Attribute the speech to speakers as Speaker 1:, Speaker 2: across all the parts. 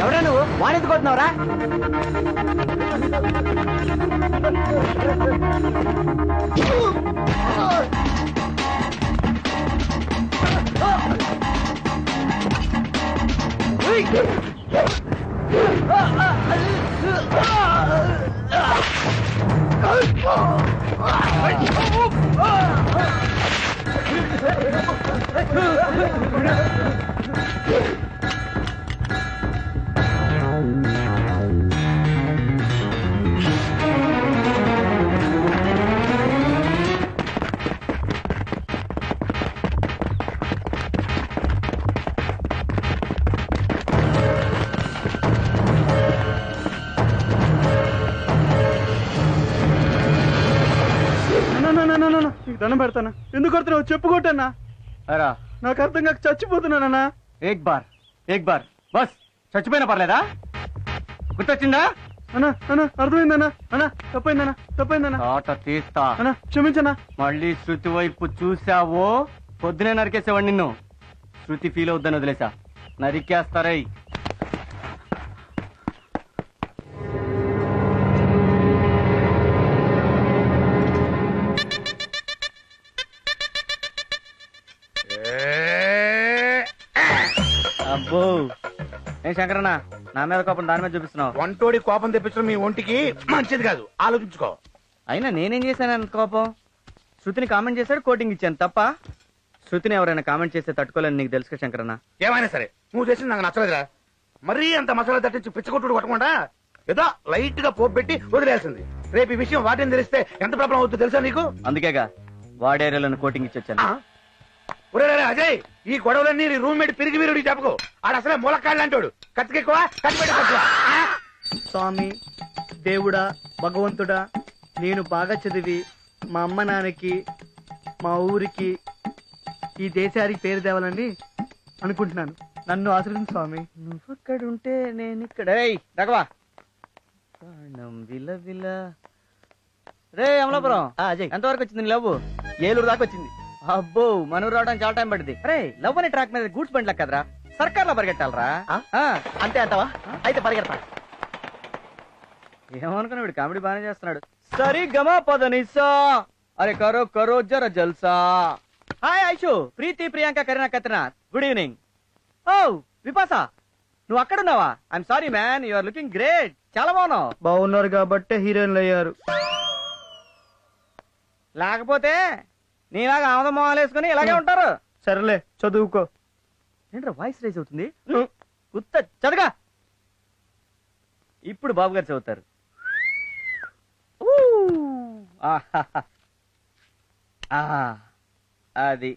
Speaker 1: ఎవడా నువ్వు వాణిది కొట్టినవరా
Speaker 2: Ah! Ha ha ha దండం పెడతానా ఎందుకు కొడుతున్నావు చెప్పుకోటన్నా
Speaker 1: అరా
Speaker 2: నాకు అర్థం కాక చచ్చిపోతున్నానన్నా
Speaker 1: ఏక్ బార్ ఏక్ బార్ బస్ చచ్చిపోయినా పర్లేదా గుర్తొచ్చిందా
Speaker 2: అన్నా అన్నా అర్థమైందన్నా అన్నా తప్పైందన్నా తప్పైందన్నా
Speaker 1: ఆట తీస్తా
Speaker 2: అన్నా క్షమించనా
Speaker 1: మళ్ళీ శృతి వైపు చూసావో పొద్దునే నరికేసేవాడిని నిన్ను శృతి ఫీల్ అవుద్దని వదిలేసా నరికేస్తారై శంకరన్న నా మీద కోపం దాని మీద చూపిస్తున్నావు
Speaker 3: వంటోడి కోపం తెప్పించడం మీ ఒంటికి మంచిది కాదు ఆలోచించుకో
Speaker 1: అయినా నేనేం చేశాను అంత కోపం శృతిని కామెంట్ చేశాడు కోటింగ్ ఇచ్చాను తప్ప శృతిని ఎవరైనా కామెంట్ చేస్తే తట్టుకోలేని నీకు తెలుసు శంకరన్న
Speaker 3: ఏమైనా సరే నువ్వు చేసింది నాకు నచ్చలేదురా మరీ అంత మసాలా తట్టించి పిచ్చకొట్టుడు కొట్టకుండా ఏదో లైట్ గా పోపు పెట్టి వదిలేసింది రేపు ఈ విషయం వాటిని తెలిస్తే ఎంత ప్రాబ్లం అవుతుందో తెలుసా నీకు
Speaker 1: అందుకేగా వాడేరియాలను కోటింగ్
Speaker 3: ఇచ్చొచ్చాను ఒరే అజయ్ ఈ గొడవలన్నీ రూమ్మేట్ పిరిగి వీరుడికి చెప్పకు ఆడు అసలే మూలకాళ్ళు అంటాడు కతికెక్కువ కతిపెట్టుకోవా
Speaker 2: స్వామి దేవుడా భగవంతుడా నేను బాగా చదివి మా అమ్మ నాన్నకి మా ఊరికి ఈ దేశానికి పేరు తేవాలని అనుకుంటున్నాను నన్ను ఆశ్రయించు స్వామి
Speaker 1: నువ్వు అక్కడ ఉంటే నేను ఇక్కడ రే అమలాపురం
Speaker 2: అజయ్
Speaker 1: ఎంతవరకు వచ్చింది నీ
Speaker 2: ఏలూరు దాకా వచ్చింది
Speaker 1: అబ్బో మనూరు రావడానికి చాలా టైం పడింది రే లవ్ అనే ట్రాక్ మీద గూడ్స్ బండ్లకు కదరా సర్కార్ లో పరిగెట్టాలరా
Speaker 2: అంతే అంటావా అయితే పరిగెడతా
Speaker 1: ఏమనుకున్నా వీడు కామెడీ బాగానే చేస్తున్నాడు సరి గమా నిసా అరే కరో కరో జర జల్సా hi Aishu Preethi Priyanka Kareena Katrina good evening ఓ విపాసా నువ్వు అక్కడ ఉన్నావా I'm sorry man you are looking great చాలా బాగున్నావు
Speaker 2: బాగున్నారు కాబట్టి హీరోయిన్లు అయ్యారు
Speaker 1: లేకపోతే నీలాగా ఆమదం మొహాలు వేసుకుని ఇలాగే ఉంటారు
Speaker 2: సరేలే చదువుకో
Speaker 1: ఏంట్రా వాయిస్ రైజ్ అవుతుంది కుత్త చదగా ఇప్పుడు బాబు గారు చదువుతారు అది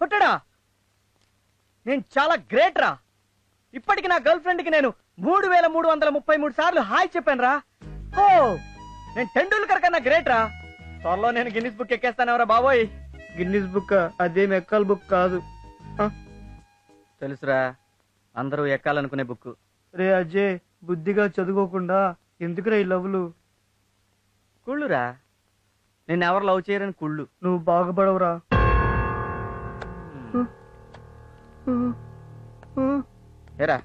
Speaker 1: పుట్టడా నేను చాలా గ్రేట్ రా ఇప్పటికి నా గర్ల్ ఫ్రెండ్ కి నేను మూడు వేల మూడు వందల ముప్పై మూడు సార్లు హాయ్ చెప్పాను రా ఓ నేను టెండూల్కర్ కన్నా గ్రేట్ రా త్వరలో నేను గిన్నిస్ బుక్ ఎక్కేస్తాను ఎవరా బాబోయ్
Speaker 2: గిన్నిస్ బుక్ అదేం ఎక్కాల బుక్ కాదు
Speaker 1: తెలుసురా అందరూ ఎక్కాలనుకునే బుక్
Speaker 2: రే అజయ్ బుద్ధిగా చదువుకోకుండా ఎందుకురా ఈ లవ్లు
Speaker 1: కుళ్ళురా నేను ఎవరు లవ్ చేయరని కుళ్ళు
Speaker 2: నువ్వు బాగుపడవురా
Speaker 1: ఏరా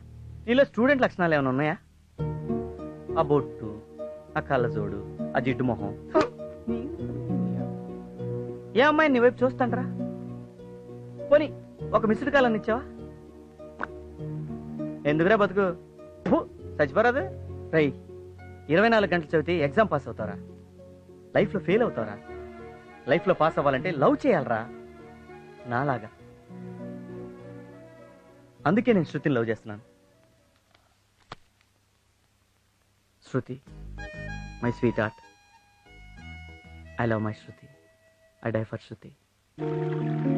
Speaker 1: నీలో స్టూడెంట్ లక్షణాలు ఏమైనా ఉన్నాయా ఆ బొట్టు ఆ కళ్ళజోడు ఆ జిడ్డు మొహం ఏ అమ్మాయిని నీ వైపు చూస్తాంట్రా పోనీ ఒక మిస్డ్ కాల్ అని ఇచ్చావా ఎందుకురా బతుకు చచ్చిపోరాదు రై ఇరవై నాలుగు గంటలు చదివితే ఎగ్జామ్ పాస్ అవుతారా లైఫ్లో ఫెయిల్ అవుతారా లైఫ్లో పాస్ అవ్వాలంటే లవ్ చేయాలరా నాలాగా అందుకే నేను శృతిని లవ్ చేస్తున్నాను Shruti my sweet heart I
Speaker 4: love my Shruti. I die for Shruti.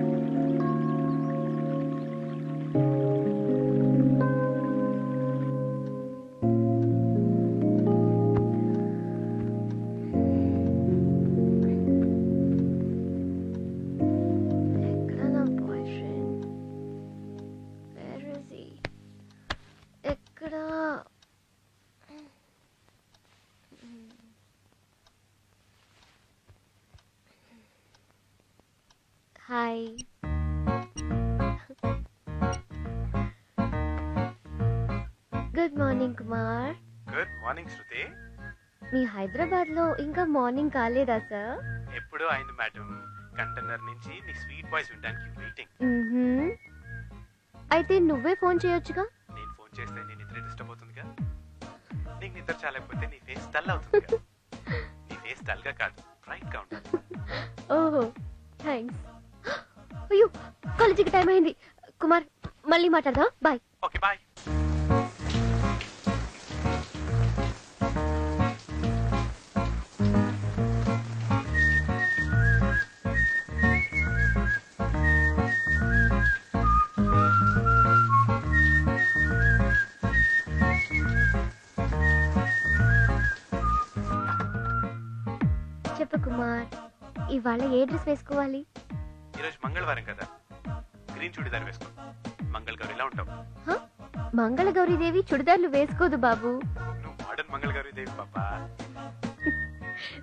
Speaker 4: Bye. Good morning Kumar
Speaker 5: good morning Shruti
Speaker 4: మీ హైదరాబాద్ లో ఇంకా మార్నింగ్ కాలేదా సార్
Speaker 5: ఎప్పుడు అయింది మేడం కంటైనర్ నుంచి నీ స్వీట్ వాయిస్ వినడానికి వెయిటింగ్
Speaker 4: అయితే నువ్వే ఫోన్ చేయొచ్చుగా
Speaker 5: నేను ఫోన్ చేస్తే నీ నిద్ర డిస్టర్బ్ అవుతుందిగా నీకు నిద్ర చాలకపోతే నీ ఫేస్ డల్ అవుతుంది నీ ఫేస్ డల్ గా కాదు బ్రైట్ గా ఉంటుంది
Speaker 4: ఓహో థ్యాంక్స్ కాలేజీకి టైం అయింది కుమార్ మళ్ళీ మాట్లాడదాం బాయ్
Speaker 5: బాయ్
Speaker 4: చెప్పు కుమార్ ఇవాళ ఏ డ్రెస్ వేసుకోవాలి
Speaker 5: ఈరోజు మంగళవారం కదా గ్రీన్ చుడిదార్ వేసుకో మంగళ గౌరి ఎలా ఉంటావు
Speaker 4: మంగళ గౌరీ దేవి చుడిదార్లు వేసుకోదు బాబు
Speaker 5: నువ్వు మోడర్న్ మంగళ గౌరీ దేవి పాపా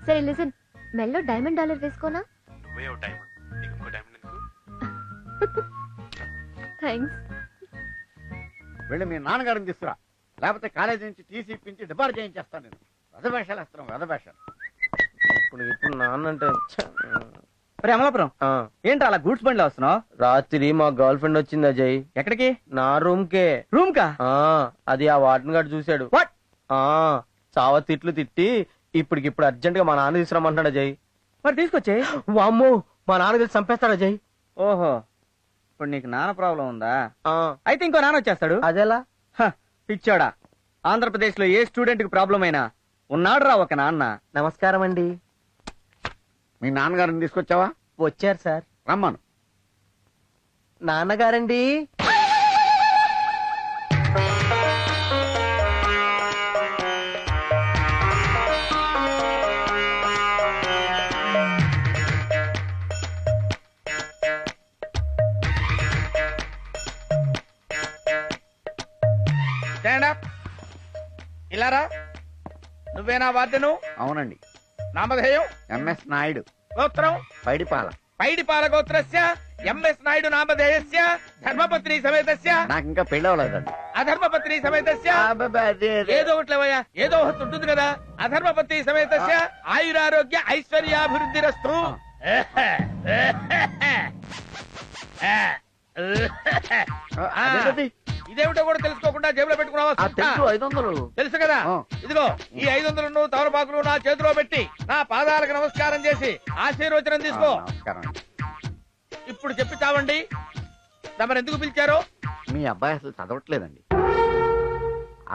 Speaker 4: సరే లిసన్ మెల్లో డైమండ్ డాలర్ వేసుకోనా
Speaker 5: నువ్వే ఓ డైమండ్ నీకు ఇంకో డైమండ్ ఎందుకు
Speaker 4: థ్యాంక్స్
Speaker 6: వెళ్ళి మీ నాన్నగారిని తీసుకురా లేకపోతే కాలేజీ నుంచి టీసీ ఇప్పించి డిపార్ట్ చేయించేస్తాను నేను రథభేషాలు వేస్తాను రథభేషాలు
Speaker 1: ఇప్పుడు ఇప్పుడు నాన్నంటే ఛ, ఒరే అమలాపురం ఏంటి అలా గూడ్స్ బండిలో వస్తున్నావు
Speaker 7: రాత్రి మా గర్ల్ ఫ్రెండ్ వచ్చింది అజయ్
Speaker 1: ఎక్కడికి
Speaker 7: నా రూమ్ కే
Speaker 1: రూమ్ కా
Speaker 7: ఆ, అది ఆ వార్డెన్ గారు చూశాడు
Speaker 1: వాట్
Speaker 7: ఆ చావ తిట్లు తిట్టి ఇప్పటికిప్పుడు అర్జెంట్ గా మా నాన్న తీసుకురమ్మంటున్నాడు అజయ్
Speaker 1: మరి తీసుకొచ్చే
Speaker 7: వామ్ము మా నాన్న తెలిసి చంపేస్తాడు అజయ్
Speaker 1: ఓహో ఇప్పుడు నీకు నాన్న ప్రాబ్లం ఉందా అయితే ఇంకో నాన్న వచ్చేస్తాడు
Speaker 7: అదేలా
Speaker 1: హ, ఆంధ్రప్రదేశ్ లో ఏ స్టూడెంట్ కి ప్రాబ్లం అయినా ఉన్నాడు రా ఒక నాన్న
Speaker 7: నమస్కారం అండి
Speaker 6: మీ నాన్నగారిని తీసుకొచ్చావా
Speaker 7: వచ్చారు సార్
Speaker 6: రమ్మను
Speaker 7: నాన్నగారండి
Speaker 3: ఇలా రా ఇలారా నువ్వేనా వాద్యను
Speaker 6: అవునండి
Speaker 3: నామధేయం
Speaker 6: ఎంఎస్ నాయుడు
Speaker 3: గోత్రం
Speaker 6: పైడిపాల
Speaker 3: పైడిపాల గోత్రస్య ఎంఎస్ నాయుడు నామధేయస్య ధర్మపత్రి సమేతస్య
Speaker 6: నాకు ఇంకా పెళ్ళి అవ్వలేదండి
Speaker 3: అధర్మపత్రి సమేతస్య ఏదో ఒకట్లేవయ్యా ఏదో ఒకటి ఉంటుంది కదా అధర్మపత్రి సమేతస్య ఆయురారోగ్య
Speaker 6: ఐశ్వర్యాభివృద్ధి రస్తు
Speaker 3: ఇదేమిటో కూడా తెలుసుకోకుండా జేబులో పెట్టుకున్నావు
Speaker 6: తెలుసు ఐదు వందలు
Speaker 3: తెలుసు కదా ఇదిగో ఈ ఐదు వందలను తవరపాకులు నా చేతిలో పెట్టి నా పాదాలకు నమస్కారం చేసి ఆశీర్వచనం తీసుకో ఇప్పుడు చెప్పి చావండి తమరు ఎందుకు పిలిచారు
Speaker 6: మీ అబ్బాయి అసలు చదవట్లేదండి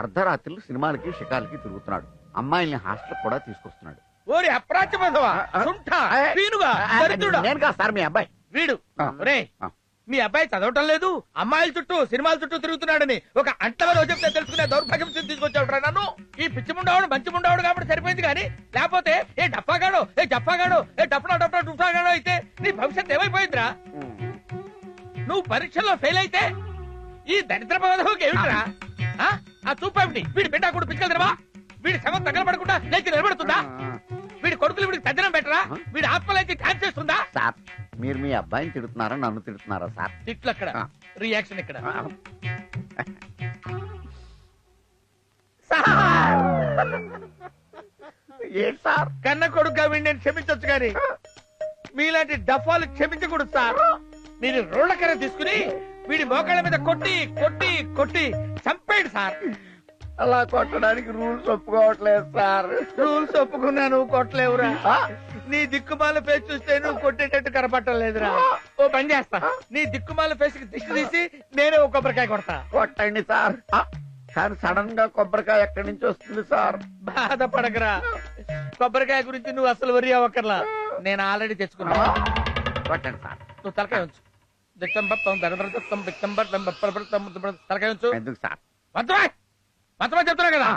Speaker 6: అర్ధరాత్రులు సినిమాలకి షికాలకి తిరుగుతున్నాడు అమ్మాయిల్ని హాస్టల్ కూడా తీసుకొస్తున్నాడు
Speaker 3: ఓరి
Speaker 6: అప్రాచ్యమైన సార్ మీ అబ్బాయి
Speaker 3: వీడు
Speaker 6: రే
Speaker 3: మీ అబ్బాయి చదవటం లేదు అమ్మాయిల చుట్టూ సినిమాల చుట్టూ తిరుగుతున్నాడని ఒక అంటవ రోజు తెలుసుకునే దౌర్భాగ్యం తీసుకొచ్చాడు నన్ను ఈ పిచ్చి ఉండవాడు మంచి ఉండవాడు కాబట్టి సరిపోయింది కానీ లేకపోతే ఏ డప్పాగాడో ఏ డప్పాగాడో ఏ డప్పనా డప్పనా డుప్పాగాడో అయితే నీ భవిష్యత్ ఏమైపోయిందిరా నువ్వు పరీక్షల్లో ఫెయిల్ అయితే ఈ దరిద్ర పదవికి ఏమిట్రా ఆ చూపేమిటి వీడి బిడ్డ కూడా పిచ్చుకెళ్తారా వీడి శవం పడకుండా లేచి నిలబడుతుందా వీడి కొడుకులు వీడికి తద్దనం పెట్టరా వీడి ఆత్మలైతే ట్యాన్స్ చేస్తుందా
Speaker 6: మీరు మీ అబ్బాయిని తిడుతున్నారా నన్ను తిడుతున్నారా సార్
Speaker 3: తిట్లు అక్కడ రియాక్షన్ ఇక్కడ
Speaker 6: ఏంటి సార్
Speaker 3: కన్న కొడుకు విండి నేను క్షమించొచ్చు కానీ మీలాంటి డఫాలు క్షమించకూడదు సార్ నేను రోళ్ళకర తీసుకుని వీడి మోకాళ్ళ మీద కొట్టి కొట్టి కొట్టి చంపేయండి సార్
Speaker 6: అలా కొట్టడానికి రూల్స్ ఒప్పుకోవట్లేదు సార్
Speaker 3: రూల్స్ ఒప్పుకున్నా నువ్వు కొట్టలేవురా నీ దిక్కుమాల ఫేస్ చూస్తే నువ్వు కొట్టేటట్టు కనపట్టలేదురా ఓ పని చేస్తా నీ దిక్కుమాల ఫేస్ కి తీసి నేనే ఓ కొబ్బరికాయ కొడతా
Speaker 6: కొట్టండి సార్ సార్ సడన్ గా కొబ్బరికాయ ఎక్కడి నుంచి వస్తుంది సార్
Speaker 3: బాధపడకరా కొబ్బరికాయ గురించి నువ్వు అసలు వరి అవ్వకర్లా నేను ఆల్రెడీ తెచ్చుకున్నా
Speaker 6: కొట్టండి సార్
Speaker 3: నువ్వు తలకాయ ఉంచు దిక్కంబం దండం దిక్కంబం తలకాయ ఉంచు
Speaker 6: ఎందుకు సార్
Speaker 3: మొత్తమే చెప్తున్నా కదా